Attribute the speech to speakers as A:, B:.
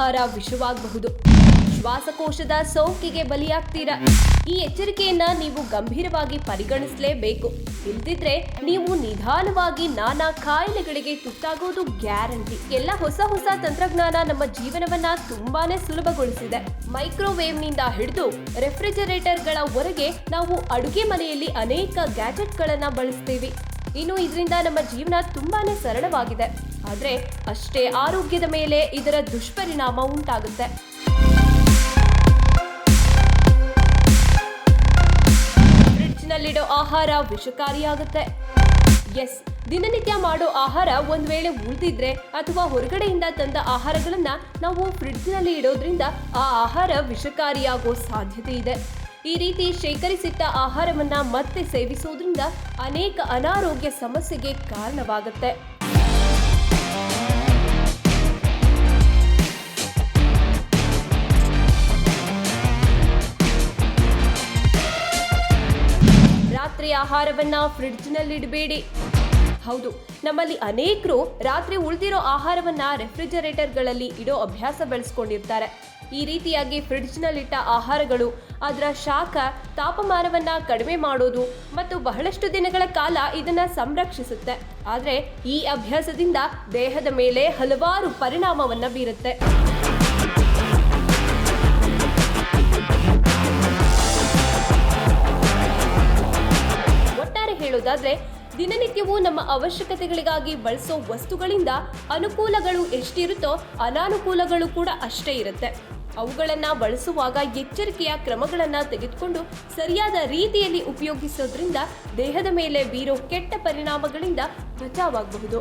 A: ಆಹಾರ ವಿಷವಾಗಬಹುದು. ಶ್ವಾಸಕೋಶದ ಸೋಂಕಿಗೆ ಬಲಿಯಾಗ್ತೀರಾ? ಈ ಎಚ್ಚರಿಕೆಯನ್ನ ನೀವು ಗಂಭೀರವಾಗಿ ಪರಿಗಣಿಸಲೇಬೇಕು. ಇಲ್ದಿದ್ರೆ ನೀವು ನಿಧಾನವಾಗಿ ನಾನಾ ಕಾಯಿಲೆಗಳಿಗೆ ತುತ್ತಾಗೋದು ಗ್ಯಾರಂಟಿ. ಎಲ್ಲ ಹೊಸ ಹೊಸ ತಂತ್ರಜ್ಞಾನ ನಮ್ಮ ಜೀವನವನ್ನ ತುಂಬಾನೇ ಸುಲಭಗೊಳಿಸಿದೆ. ಮೈಕ್ರೋವೇವ್ನಿಂದ ಹಿಡಿದು ರೆಫ್ರಿಜರೇಟರ್ಗಳವರೆಗೆ ನಾವು ಅಡುಗೆ ಮನೆಯಲ್ಲಿ ಅನೇಕ ಗ್ಯಾಜೆಟ್ಗಳನ್ನ ಬಳಸ್ತೀವಿ. ಇನ್ನು ಇದರಿಂದ ನಮ್ಮ ಜೀವನ ತುಂಬಾನೇ ಸರಳವಾಗಿದೆ. ಆದ್ರೆ ಅಷ್ಟೇ ಆರೋಗ್ಯದ ಮೇಲೆ ಇದರ ದುಷ್ಪರಿಣಾಮ ಉಂಟಾಗುತ್ತೆ. ಫ್ರಿಡ್ಜ್ನಲ್ಲಿಡೋ ಆಹಾರ ವಿಷಕಾರಿಯಾಗುತ್ತೆ. ಎಸ್, ದಿನನಿತ್ಯ ಮಾಡೋ ಆಹಾರ ಒಂದ್ ವೇಳೆ ಉಳಿದಿದ್ರೆ ಅಥವಾ ಹೊರಗಡೆಯಿಂದ ತಂದ ಆಹಾರಗಳನ್ನ ನಾವು ಫ್ರಿಡ್ಜ್ನಲ್ಲಿ ಇಡೋದ್ರಿಂದ ಆ ಆಹಾರ ವಿಷಕಾರಿಯಾಗೋ ಸಾಧ್ಯತೆ ಇದೆ. ಈ ರೀತಿ ಶೇಖರಿಸಿಟ್ಟ ಆಹಾರವನ್ನ ಮತ್ತೆ ಸೇವಿಸೋದ್ರಿಂದ ಅನೇಕ ಅನಾರೋಗ್ಯ ಸಮಸ್ಯೆಗೆ ಕಾರಣವಾಗುತ್ತೆ. ರಾತ್ರಿ ಆಹಾರವನ್ನ ಫ್ರಿಡ್ಜ್ನಲ್ಲಿಡಬೇಡಿ. ಹೌದು, ನಮ್ಮಲ್ಲಿ ಅನೇಕರು ರಾತ್ರಿ ಉಳಿದಿರೋ ಆಹಾರವನ್ನ ರೆಫ್ರಿಜರೇಟರ್ಗಳಲ್ಲಿ ಇಡೋ ಅಭ್ಯಾಸ ಬೆಳೆಸ್ಕೊಂಡಿರ್ತಾರೆ. ಈ ರೀತಿಯಾಗಿ ಫ್ರಿಡ್ಜ್ನಲ್ಲಿಟ್ಟ ಆಹಾರಗಳು ಅದರ ಶಾಖ ತಾಪಮಾನವನ್ನ ಕಡಿಮೆ ಮಾಡೋದು ಮತ್ತು ಬಹಳಷ್ಟು ದಿನಗಳ ಕಾಲ ಇದನ್ನು ಸಂರಕ್ಷಿಸುತ್ತೆ. ಆದರೆ ಈ ಅಭ್ಯಾಸದಿಂದ ದೇಹದ ಮೇಲೆ ಹಲವಾರು ಪರಿಣಾಮವನ್ನ ಬೀರುತ್ತೆ. ಹೇಳೋದಾದ್ರೆ ದಿನನಿತ್ಯವೂ ನಮ್ಮ ಅವಶ್ಯಕತೆಗಳಿಗಾಗಿ ಬಳಸೋ ವಸ್ತುಗಳಿಂದ ಅನುಕೂಲಗಳು ಎಷ್ಟಿರುತ್ತೋ ಅನಾನುಕೂಲಗಳು ಕೂಡ ಅಷ್ಟೇ ಇರುತ್ತೆ. ಅವುಗಳನ್ನ ಬಳಸುವಾಗ ಎಚ್ಚರಿಕೆಯ ಕ್ರಮಗಳನ್ನ ತೆಗೆದುಕೊಂಡು ಸರಿಯಾದ ರೀತಿಯಲ್ಲಿ ಉಪಯೋಗಿಸೋದ್ರಿಂದ ದೇಹದ ಮೇಲೆ ಬೀರೋ ಕೆಟ್ಟ ಪರಿಣಾಮಗಳಿಂದ ಬಚಾವಾಗಬಹುದು.